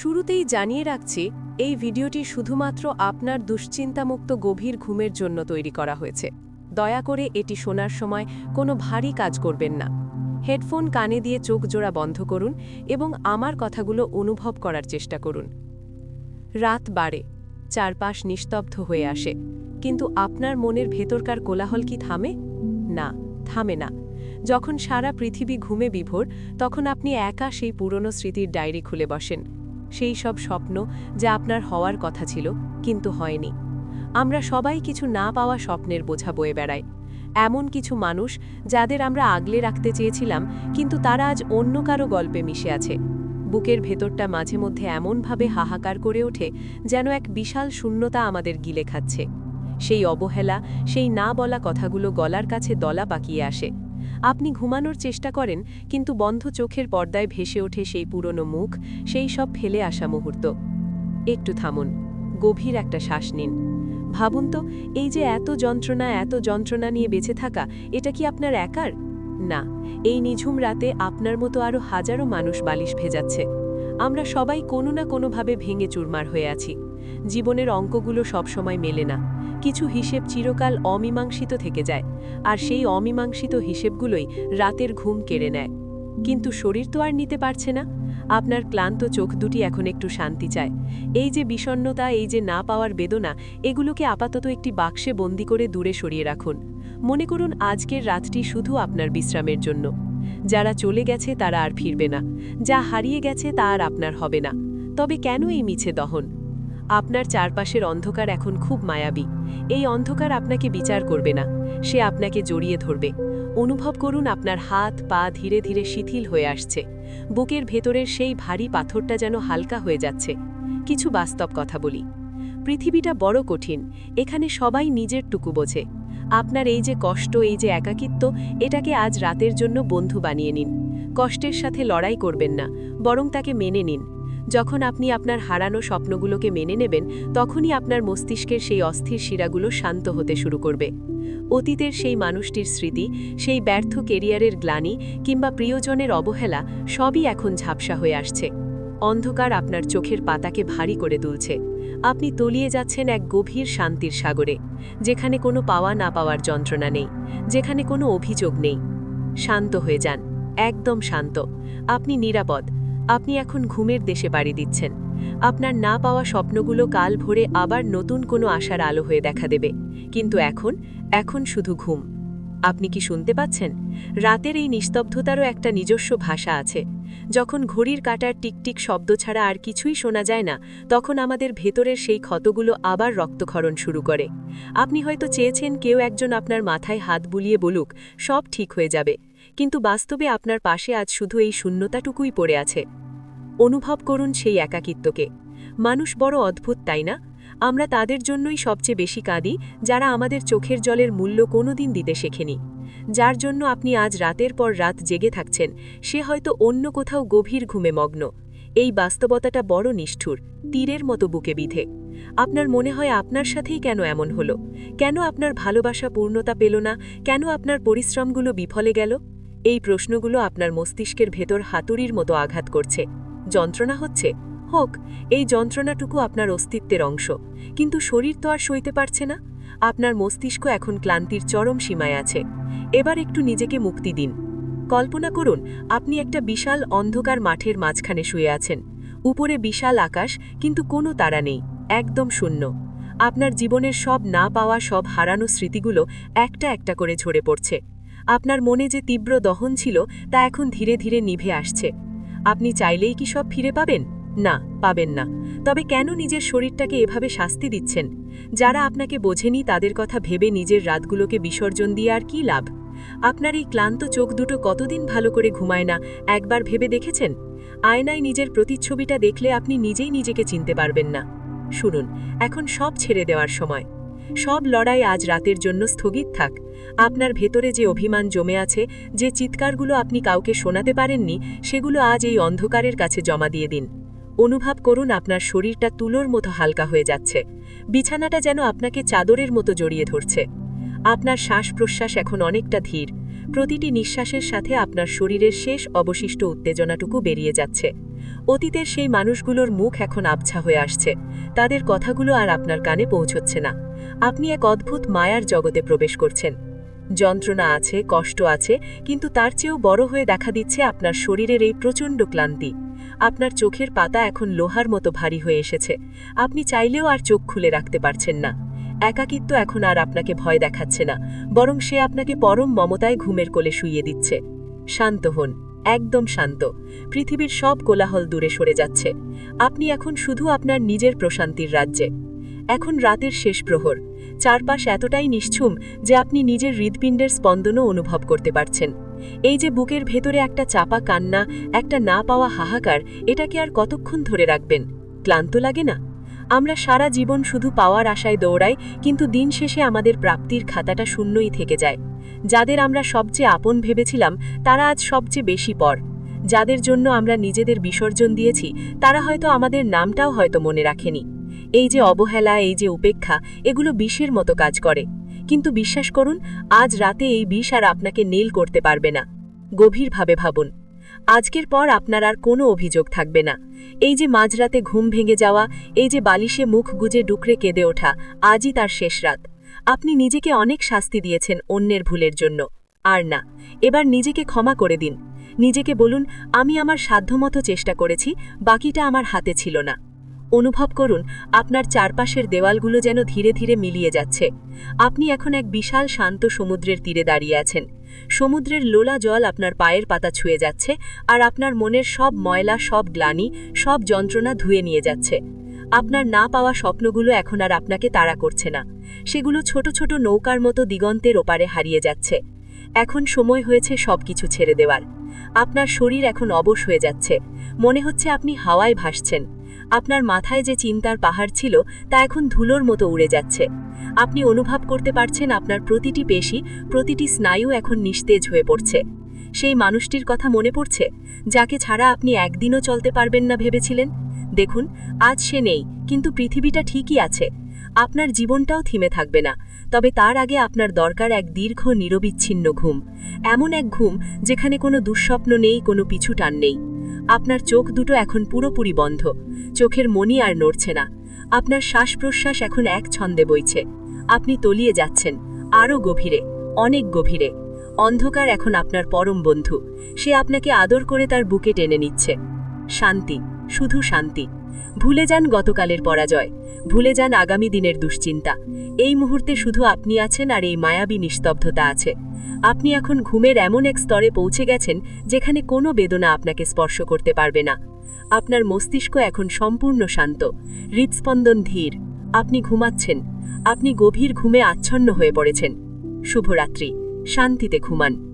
শুরুতেই জানিয়ে রাখছি, এই ভিডিওটি শুধুমাত্র আপনার দুশ্চিন্তামুক্ত গভীর ঘুমের জন্য তৈরি করা হয়েছে। দয়া করে এটি শোনার সময় কোনো ভারী কাজ করবেন না। হেডফোন কানে দিয়ে চোখ জোড়া বন্ধ করুন এবং আমার কথাগুলো অনুভব করার চেষ্টা করুন। রাত বাড়ে, চারপাশ নিস্তব্ধ হয়ে আসে। কিন্তু আপনার মনের ভেতরকার কোলাহল কি থামে? না থামে না। যখন সারা পৃথিবী ঘুমে বিভোর, তখন আপনি একা সেই পুরনো স্মৃতির ডায়েরি খুলে বসেন। সেই সব স্বপ্ন যা আপনার হওয়ার কথা ছিল, কিন্তু হয়নি। আমরা সবাই কিছু না পাওয়া স্বপ্নের বোঝা বয়ে বেড়াই। এমন কিছু মানুষ যাদের আমরা আগলে রাখতে চেয়েছিলাম, কিন্তু তারা আজ অন্য কারও গল্পে মিশে আছে। বুকের ভেতরটা মাঝে মধ্যে এমনভাবে হাহাকার করে ওঠে যেন এক বিশাল শূন্যতা আমাদের গিলে খাচ্ছে। সেই অবহেলা, সেই না বলা কথাগুলো গলার কাছে দলা পাকিয়ে আসে। আপনি ঘুমানোর চেষ্টা করেন, কিন্তু বন্ধ চোখের পর্দায় ভেসে ওঠে সেই পুরনো মুখ, সেই সব ফেলে আসা মুহূর্ত। একটু থামুন, গভীর একটা শ্বাস নিন। ভাবুন তো, এই যে এত যন্ত্রণা এত যন্ত্রণা নিয়ে বেঁচে থাকা, এটা কি আপনার একার? না, এই নিঝুম রাতে আপনার মতো আরও হাজারো মানুষ বালিশ ভেজাচ্ছে। আমরা সবাই কোনো না কোনোভাবে ভেঙে চুরমার হয়ে আছি। জীবনের অঙ্কগুলো সবসময় মেলে না। কিছু হিসেব চিরকাল অমীমাংসিত থেকে যায়, আর সেই অমীমাংসিত হিসেবগুলোই রাতের ঘুম কেড়ে নেয়। কিন্তু শরীর তো আর নিতে পারছে না। আপনার ক্লান্ত চোখ দুটি এখন একটু শান্তি চায়। এই যে বিষণ্নতা এই যে না পাওয়ার বেদনা, এগুলোকে আপাতত একটি বাক্সে বন্দি করে দূরে সরিয়ে রাখুন। মনে করুন আজকের রাতটি শুধু আপনার বিশ্রামের জন্য। যারা চলে গেছে তারা আর ফিরবে না। যা হারিয়ে গেছে তা আর আপনার হবে না। তবে কেন এই মিছে দহন? আপনার চারপাশের অন্ধকার এখন খুব মায়াবী। এই অন্ধকার আপনাকে বিচার করবে না। সে আপনাকে জড়িয়ে ধরবে। অনুভব করুন আপনার হাত, পা ধীরে ধীরে শিথিল হয়ে আসছে। বুকের ভেতরের সেই ভারী পাথরটা যেন হালকা হয়ে যাচ্ছে। কিছু বাস্তব কথা বলি। পৃথিবীটা বড় কঠিন। এখানে সবাই নিজের টুকু বোঝে। আপনার এই যে কষ্ট, এই যে একাকিত্ব, এটাকে আজ রাতের জন্য বন্ধু বানিয়ে নিন। কষ্টের সাথে লড়াই করবেন না, বরং তাকে মেনে নিন। যখন আপনি আপনার হারানো স্বপ্নগুলোকে মেনে নেবেন, তখনই আপনার মস্তিষ্কের সেই অস্থির শিরাগুলো শান্ত হতে শুরু করবে। অতীতের সেই মানুষটির স্মৃতি, সেই ব্যর্থ কেরিয়ারের গ্লানি কিংবা প্রিয়জনের অবহেলা, সবই এখন ঝাপসা হয়ে আসছে। অন্ধকার আপনার চোখের পাতাকে ভারী করে তুলছে আপনি তলিয়ে যাচ্ছেন এক গভীর শান্তির সাগরে, যেখানে কোনো পাওয়া না পাওয়ার যন্ত্রণা নেই, যেখানে কোনো অভিযোগ নেই। শান্ত হয়ে যান, একদম শান্ত। আপনি নিরাপদ। আপনি এখন ঘুমের দেশে বাড়ি দিচ্ছেন। আপনার না পাওয়া স্বপ্নগুলো কাল ভোরে আবার নতুন কোনো আশার আলো হয়ে দেখা দেবে। কিন্তু এখন এখন শুধু ঘুম। আপনি কি শুনতে পাচ্ছেন? রাতের এই নিস্তব্ধতারও একটা নিজস্ব ভাষা আছে। যখন ঘড়ির কাটার টিকটিক শব্দ ছাড়া আর কিছুই শোনা যায় না, তখন আমাদের ভেতরের সেই ক্ষতগুলো আবার রক্তক্ষরণ শুরু করে। আপনি হয়তো চেয়েছেন কেউ একজন আপনার মাথায় হাত বুলিয়ে বলুক, সব ঠিক হয়ে যাবে। কিন্তু বাস্তবে আপনার পাশে আজ শুধু এই শূন্যতাটুকুই পড়ে আছে। অনুভব করুন সেই একাকিত্বকে। মানুষ বড় অদ্ভুত, তাই না? আমরা তাদের জন্যই সবচেয়ে বেশি কাঁদি, যারা আমাদের চোখের জলের মূল্য কোনোদিন দিতে শেখেনি। যার জন্য আপনি আজ রাতের পর রাত জেগে থাকছেন, সে হয়তো অন্য কোথাও গভীর ঘুমে মগ্ন। এই বাস্তবতাটা বড় নিষ্ঠুর, তীরের মতো বুকে বিধে। আপনার মনে হয় আপনার সাথেই কেন এমন হলো? কেন আপনার ভালোবাসা পূর্ণতা পেল না? কেন আপনার পরিশ্রমগুলো বিফলে গেল? এই প্রশ্নগুলো আপনার মস্তিষ্কের ভেতর হাতুড়ির মতো আঘাত করছে। যন্ত্রণা হচ্ছে। হোক, এই যন্ত্রণাটুকু আপনার অস্তিত্বের অংশ। কিন্তু শরীর তো আর সইতে পারছে না। আপনার মস্তিষ্ক এখন ক্লান্তির চরম সীমায় আছে। এবার একটু নিজেকে মুক্তি দিন। কল্পনা করুন, আপনি একটা বিশাল অন্ধকার মাঠের মাঝখানে শুয়ে আছেন। উপরে বিশাল আকাশ, কিন্তু কোনো তারা নেই। একদম শূন্য। আপনার জীবনের সব না পাওয়া, সব হারানো স্মৃতিগুলো একটা একটা করে ঝরে পড়ছে। আপনার মনে যে তীব্র দহন ছিল, তা এখন ধীরে ধীরে নিভে আসছে। আপনি চাইলেই কি সব ফিরে পাবেন? না, পাবেন না। তবে কেন নিজের শরীরটাকে এভাবে শাস্তি দিচ্ছেন? যারা আপনাকে বোঝেনি তাদের কথা ভেবে নিজের রাতগুলোকে বিসর্জন দিয়ে আর কি লাভ? আপনার এই ক্লান্ত চোখ দুটো কতদিন ভালো করে ঘুমায় না, একবার ভেবে দেখেছেন? আয়নায় নিজের প্রতিচ্ছবিটা দেখলে আপনি নিজেই নিজেকে চিনতে পারবেন না। শুনুন, এখন সব ছেড়ে দেওয়ার সময়। সব লড়াই আজ রাতের জন্য স্থগিত থাক। আপনার ভেতরে যে অভিমান জমে আছে, যে চিৎকারগুলো আপনি কাউকে শোনাতে পারেননি, সেগুলো আজ এই অন্ধকারের কাছে জমা দিয়ে দিন। অনুভব করুন আপনার শরীরটা তুলোর মতো হালকা হয়ে যাচ্ছে। বিছানাটা যেন আপনাকে চাদরের মতো জড়িয়ে ধরছে। আপনার শ্বাস প্রশ্বাস এখন অনেকটা ধীর। প্রতিটি নিঃশ্বাসের সাথে আপনার শরীরের শেষ অবশিষ্ট উত্তেজনাটুকু বেরিয়ে যাচ্ছে। অতীতের সেই মানুষগুলোর মুখ এখন আবছা হয়ে আসছে। তাদের কথাগুলো আর আপনার কানে পৌঁছচ্ছে না। আপনি এক অদ্ভুত মায়ার জগতে প্রবেশ করছেন। যন্ত্রণা আছে, কষ্ট আছে, কিন্তু তার চেয়েও বড় হয়ে দেখা দিচ্ছে আপনার শরীরের এই প্রচণ্ড ক্লান্তি। আপনার চোখের পাতা এখন লোহার মতো ভারী হয়ে এসেছে। আপনি চাইলেও আর চোখ খুলে রাখতে পারছেন না। একাকিত্ব এখন আর আপনাকে ভয় দেখাচ্ছে না, বরং সে আপনাকে পরম মমতায় ঘুমের কোলে শুইয়ে দিচ্ছে। শান্ত হন, একদম শান্ত। পৃথিবীর সব কোলাহল দূরে সরে যাচ্ছে। আপনি এখন শুধু আপনার নিজের প্রশান্তির রাজ্যে। এখন রাতের শেষ প্রহর। চারপাশ এতটাই নিশ্চুম যে আপনি নিজের হৃদপিণ্ডের স্পন্দনও অনুভব করতে পারছেন। এই যে বুকের ভেতরে একটা চাপা কান্না, একটা না পাওয়া হাহাকার, এটাকে আর কতক্ষণ ধরে রাখবেন? ক্লান্ত লাগে না? আমরা সারা জীবন শুধু পাওয়ার আশায় দৌড়াই, কিন্তু দিন শেষে আমাদের প্রাপ্তির খাতাটা শূন্যই থেকে যায়। যাদের আমরা সবচেয়ে আপন ভেবেছিলাম, তারা আজ সবচেয়ে বেশি পর। যাদের জন্য আমরা নিজেদের বিসর্জন দিয়েছি, তারা হয়তো আমাদের নামটাও হয়তো মনে রাখেনি। এই যে অবহেলা, এই যে উপেক্ষা, এগুলো বিষের মতো কাজ করে। কিন্তু বিশ্বাস করুন, আজ রাতে এই বিষ আর আপনাকে নীল করতে পারবে না। গভীরভাবে ভাবুন, আজকের পর আপনার আর কোনো অভিযোগ থাকবে না। এই যে মাঝরাতে ঘুম ভেঙে যাওয়া, এই যে বালিশে মুখ গুজে ডুকরে কেঁদে ওঠা, আজই তার শেষ রাত। আপনি নিজেকে অনেক শাস্তি দিয়েছেন অন্যের ভুলের জন্য। আর না, এবার নিজেকে ক্ষমা করে দিন। নিজেকে বলুন, আমি আমার সাধ্যমতো চেষ্টা করেছি, বাকিটা আমার হাতে ছিল না। অনুভব করুন, আপনার চারপাশের দেওয়ালগুলো যেন ধীরে ধীরে মিলিয়ে যাচ্ছে। আপনি এখন এক বিশাল শান্ত সমুদ্রের তীরে দাঁড়িয়ে আছেন। সমুদ্রের লোলা জল আপনার পায়ের পাতা ছুঁয়ে যাচ্ছে আর আপনার মনের সব ময়লা, সব গ্লানি, সব যন্ত্রণা ধুয়ে নিয়ে যাচ্ছে। আপনার না পাওয়া স্বপ্নগুলো এখন আর আপনাকে তাড়া করছে না। সেগুলো ছোট ছোট নৌকার মতো দিগন্তের ওপারে হারিয়ে যাচ্ছে। এখন সময় হয়েছে সবকিছু ছেড়ে দেওয়ার। আপনার শরীর এখন অবশ হয়ে যাচ্ছে। মনে হচ্ছে আপনি হাওয়ায় ভাসছেন। আপনার মাথায় যে চিন্তার পাহাড় ছিল তা এখন ধুলোর মতো উড়ে যাচ্ছে। আপনি অনুভব করতে পারছেন আপনার প্রতিটি পেশি, প্রতিটি স্নায়ু এখন নিস্তেজ হয়ে পড়ছে। সেই মানুষটির কথা মনে পড়ছে? যাকে ছাড়া আপনি একদিনও চলতে পারবেন না ভেবেছিলেন? দেখুন, আজ সে নেই, কিন্তু পৃথিবীটা ঠিকই আছে। আপনার জীবনটাও থিমে থাকবে না, তবে তার আগে আপনার দরকার এক দীর্ঘ নিরবিচ্ছিন্ন ঘুম। এমন এক ঘুম যেখানে কোনো দুঃস্বপ্ন নেই, কোনো পিছু টান নেই। আপনার চোখ দুটো এখন পুরোপুরি বন্ধ। চোখের মনি আর নড়ছে না। আপনার শ্বাস প্রশ্বাস এখন এক ছন্দে বইছে। আপনি তলিয়ে যাচ্ছেন। আরও গভীরে। অনেক গভীরে। অন্ধকার এখন আপনার পরম বন্ধু। সে আপনাকে আদর করে তার বুকে টেনে নিচ্ছে। শান্তি। শুধু শান্তি। ভুলে যান গতকালের পরাজয়, ভুলে যান আগামী দিনের দুশ্চিন্তা। এই মুহূর্তে শুধু আপনি আছেন আর এই মায়াবী নিস্তব্ধতা আছে। আপনি এখন ঘুমের এমন এক স্তরে পৌঁছে গেছেন যেখানে কোনো বেদনা আপনাকে স্পর্শ করতে পারবে না। আপনার মস্তিষ্ক এখন সম্পূর্ণ শান্ত হৃদস্পন্দন ধীর। আপনি ঘুমাচ্ছেন, আপনি গভীর ঘুমে আচ্ছন্ন হয়ে পড়েছেন। শুভরাত্রি, শান্তিতে ঘুমান।